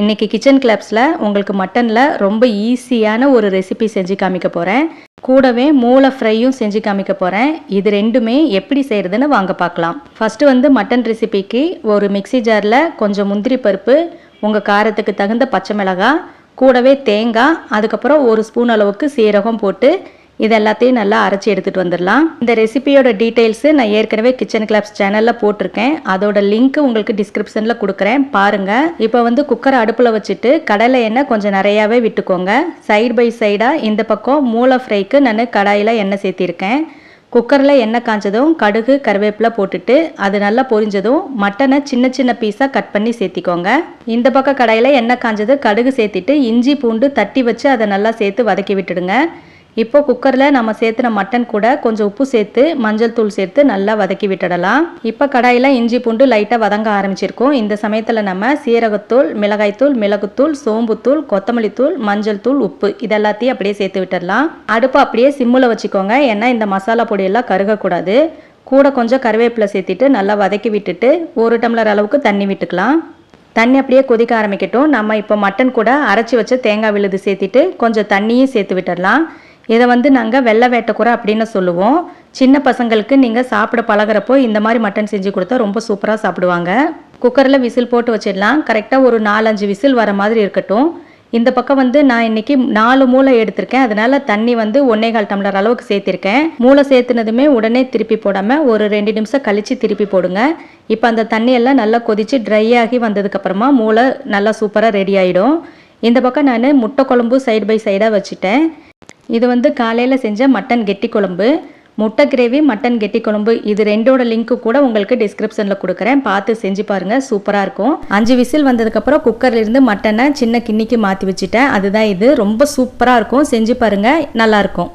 இன்றைக்கி கிச்சன் கிளப்ஸில் உங்களுக்கு மட்டனில் ரொம்ப ஈஸியான ஒரு ரெசிபி செஞ்சு காமிக்க போகிறேன் கூடவே மூளை ஃப்ரையும் செஞ்சு காமிக்க போகிறேன் இது ரெண்டுமே எப்படி செய்கிறதுன்னு வாங்க பார்க்கலாம். ஃபஸ்ட்டு வந்து மட்டன் ரெசிபிக்கு ஒரு மிக்ஸி ஜாரில் கொஞ்சம் முந்திரி பருப்பு உங்கள் காரத்துக்கு தகுந்த பச்சை மிளகாய் கூடவே தேங்காய் அதுக்கப்புறம் ஒரு ஸ்பூன் அளவுக்கு சீரகம் போட்டு இது எல்லாத்தையும் நல்லா அரைச்சி எடுத்துகிட்டு வந்துடலாம். இந்த ரெசிபியோட டீட்டெயில்ஸு நான் ஏற்கனவே கிச்சன் கிளாப்ஸ் சேனலில் போட்டிருக்கேன். அதோட லிங்க் உங்களுக்கு டிஸ்கிரிப்ஷனில் கொடுக்குறேன். பாருங்கள் இப்போ வந்து குக்கரை அடுப்பில் வச்சுட்டு கடலை எண்ணெய் கொஞ்சம் நிறையாவே விட்டுக்கோங்க. சைடு பை சைடாக இந்த பக்கம் மூளை ஃப்ரைக்கு நான் கடாயில் எண்ணெய் சேர்த்திருக்கேன். குக்கரில் எண்ணெய் காஞ்சதும் கடுகு கருவேப்பிலை போட்டுட்டு அது நல்லா பொரிஞ்சதும் மட்டனை சின்ன சின்ன பீஸாக கட் பண்ணி சேர்த்திக்கோங்க. இந்த பக்கம் கடாயில் எண்ணெய் காஞ்சது கடுகு சேர்த்திட்டு இஞ்சி பூண்டு தட்டி வச்சு அதை நல்லா சேர்த்து வதக்கி விட்டுடுங்க. இப்போ குக்கரில் நம்ம சேர்த்துன மட்டன் கூட கொஞ்சம் உப்பு சேர்த்து மஞ்சள் தூள் சேர்த்து நல்லா வதக்கி விட்டுடலாம். இப்போ கடாயில் இஞ்சி பூண்டு லைட்டாக வதங்க ஆரம்பிச்சிருக்கோம். இந்த சமயத்தில் நம்ம சீரகத்தூள் மிளகாய்த்தூள் மிளகுத்தூள் சோம்புத்தூள் கொத்தமல்லி தூள் மஞ்சள் தூள் உப்பு இதெல்லாத்தையும் அப்படியே சேர்த்து விட்டுடலாம். அடுப்பு அப்படியே சிம்மில் வச்சுக்கோங்க. ஏன்னா இந்த மசாலா பொடியெல்லாம் கருகக்கூடாது. கூட கொஞ்சம் கருவேப்பிலை சேர்த்திட்டு நல்லா வதக்கி விட்டுட்டு ஒரு டம்ளர் அளவுக்கு தண்ணி விட்டுக்கலாம். தண்ணி அப்படியே கொதிக்க ஆரம்பிக்கட்டும். நம்ம இப்போ மட்டன் கூட அரைச்சி வச்ச தேங்காய் விழுது சேர்த்திட்டு கொஞ்சம் தண்ணியும் சேர்த்து விட்டுடலாம். இதை வந்து நாங்கள் வெள்ளை வேட்டக்குறை அப்படின்னு சொல்லுவோம். சின்ன பசங்களுக்கு நீங்கள் சாப்பிட பழகிறப்போ இந்த மாதிரி மட்டன் செஞ்சு கொடுத்தா ரொம்ப சூப்பராக சாப்பிடுவாங்க. குக்கரில் விசில் போட்டு வச்சிடலாம். கரெக்டாக ஒரு நாலஞ்சு விசில் வர மாதிரி இருக்கட்டும். இந்த பக்கம் வந்து நான் இன்னைக்கு நாலு மூளை எடுத்திருக்கேன். அதனால தண்ணி வந்து ஒன்னே கால் டம்ளர் அளவுக்கு சேர்த்திருக்கேன். மூளை சேர்த்துனதுமே உடனே திருப்பி போடாமல் ஒரு ரெண்டு நிமிஷம் கழித்து திருப்பி போடுங்க. இப்போ அந்த தண்ணியெல்லாம் நல்லா கொதித்து ட்ரை ஆகி வந்ததுக்கப்புறமா மூளை நல்லா சூப்பராக ரெடி ஆகிடும் இந்த பக்கம் நான் முட்டை குழம்பு சைடு பை சைடாக வச்சுட்டேன். இது வந்து காலையில் செஞ்ச மட்டன் கெட்டி குழம்பு. முட்டை கிரேவி மட்டன் கெட்டி குழம்பு. இது ரெண்டோட லிங்க்கு கூட உங்களுக்கு டிஸ்கிரிப்ஷனில் கொடுக்குறேன். பார்த்து செஞ்சு பாருங்கள் சூப்பராக இருக்கும். அஞ்சு விசில் வந்ததுக்கப்புறம் குக்கர்லேருந்து மட்டனை சின்ன கிண்ணிக்கு மாற்றி வச்சுட்டேன். அதுதான் இது. ரொம்ப சூப்பராக இருக்கும். செஞ்சு பாருங்கள் நல்லாயிருக்கும்